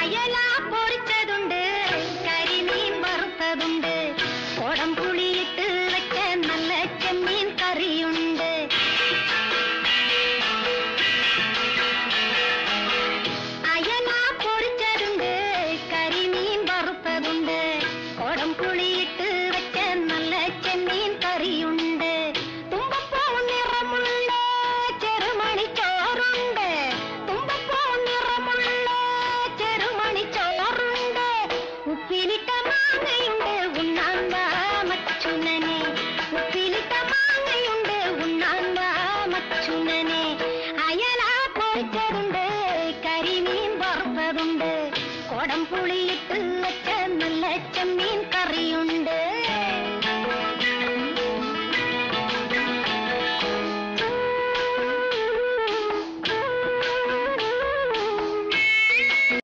Ayala பொறிச்ச കോടം പുളിയിട്ട് നല്ല ചെമ്മീൻ കറിയുണ്ട്